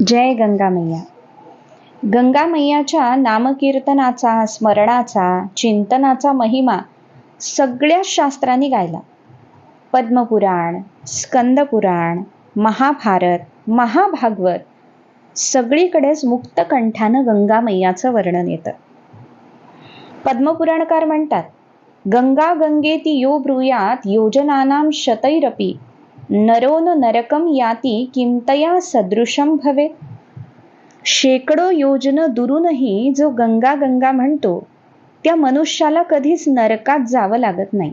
जय गंगा मैया गंगा मैयाच्या नामकीर्तनाचा स्मरणाचा चिंतनाचा महिमा सगळ्याच शास्त्रांनी गायला. पद्मपुराण स्कंदपुराण महाभारत महाभागवत सगळीकडेच मुक्त कंठानं गंगा मैयाचं वर्णन येतं. पद्मपुराणकार म्हणतात गंगा गंगेती यो ब्रूयात योजनानाम शतैरपी नरोन नरकम याती किमतया सदृशम भवे शेकडो योजन दुरूनही जो गंगा गंगा म्हणतो त्या मनुष्याला कधीच नरकात जावं लागत नाही.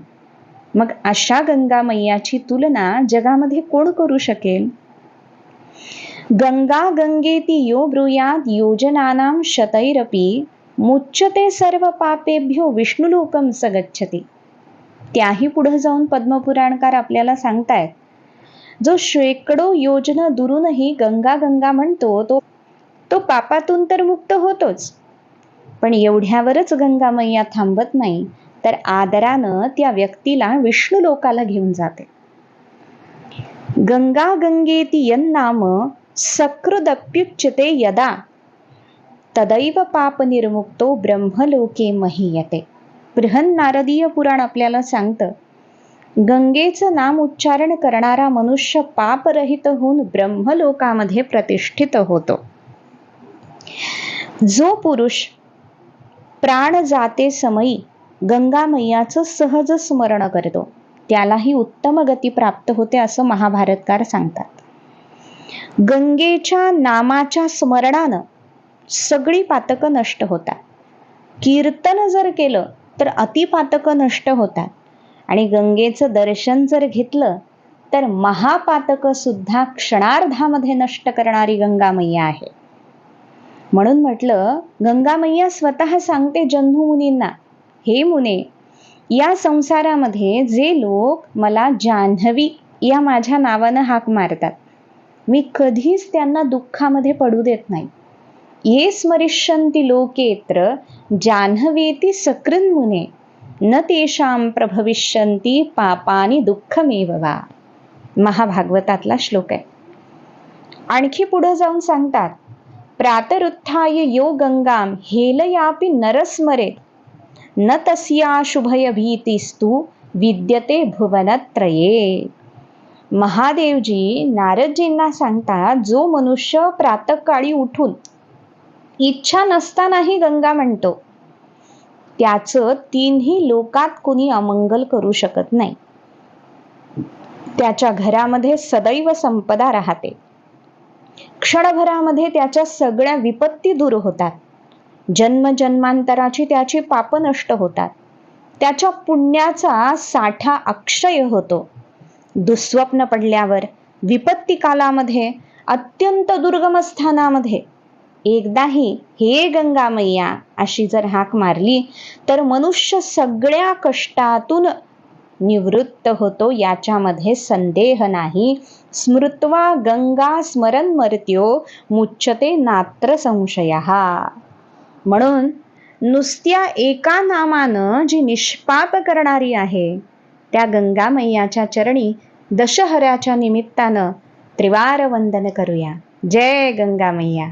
मग अशा गंगा मैयाची तुलना जगामध्ये कोण करू शकेल? गंगा गंगेती यो ब्रूयात योजनानाम शतैरपी मुच्यते सर्व पापेभ्यो विष्णुलोकम सगच्छती त्याही पुढे जाऊन पद्मपुराणकार आपल्याला सांगतायत जो शेकडो योजना दुरूनही गंगा गंगा म्हणतो तो तो पापातून तर मुक्त होतोच. पण एवढ्यावरच गंगा मैया थांबत नाही तर आदरानं त्या व्यक्तीला विष्णू लोकाला घेऊन जाते. गंगा गंगेती यन्नाम सकृदप्युच्यते यदा तदैव पाप निर्मुक्तो ब्रह्मलोके महीयते. बृहन नारदीय पुराण आपल्याला सांगतं गंगेचं नाम उच्चारण करणारा मनुष्य पापरहित होऊन ब्रह्मलोकामध्ये प्रतिष्ठित होतो. जो पुरुष प्राण जाते समयी गंगा मैयाचं सहज स्मरण करतो. त्यालाही उत्तम गती प्राप्त होते असं महाभारतकार सांगतात. गंगेच्या नामाच्या स्मरणानं सगळी पातकं नष्ट होतात. कीर्तन जर केलं तर अतिपातकं नष्ट होतात. आणि गंगेचं दर्शन जर घेतलं तर महापातक सुद्धा क्षणार्धामध्ये नष्ट करणारी गंगामय्या आहे. म्हणून म्हटलं गंगामय्या स्वतः सांगते जन्मू मुनींना हे मुने या संसारामध्ये जे लोक मला जान्हवी या माझ्या नावानं हाक मारतात. मी कधीच त्यांना दुःखामध्ये पडू देत नाही. ये स्मरिष्यंती लोकेत्र जान्हवेती सकृन मुने न तेषां प्रभविष्यंती पापानी दुःखमेव वा? महाभागवतातला श्लोक आहे. आणखी पुढे जाऊन सांगतात प्रातरुत्थाय यो गंगाम हेलयापि नरस्मरेत न तस्या शुभय भीतीस्तू विद्यते भुवनत्रये। महादेवजी नारदजींना सांगतात जो मनुष्य प्रातकाळी उठून इच्छा नसतानाही गंगा म्हणतो त्याचं तीनही लोकात कोणी अमंगल करू शकत नाही. त्याच्या घरामध्ये सदैव संपदा राहते. क्षणभरामध्ये त्याच्या सगळ्या विपत्ती दूर होतात. जन्म जन्मांतराची त्याची पाप नष्ट होतात. त्याच्या पुण्याचा साठा अक्षय होतो. दुःस्वप्न पडल्यावर विपत्ती कालामध्ये अत्यंत दुर्गम स्थानामध्ये एकदाही हे गंगा मैया अशी जर हाक मारली तर मनुष्य सगळ्या कष्टातून निवृत्त होतो. याच्यामध्ये संदेह नाही. स्मृत्वा गंगा स्मरण मर्त्यो मुच्यते नात्र संशया. म्हणून नुसत्या एका नामानं जी निष्पाप करणारी आहे त्या गंगा मैयाच्या चरणी दशहऱ्याच्या निमित्तानं त्रिवार वंदन करूया. जय गंगा मैया.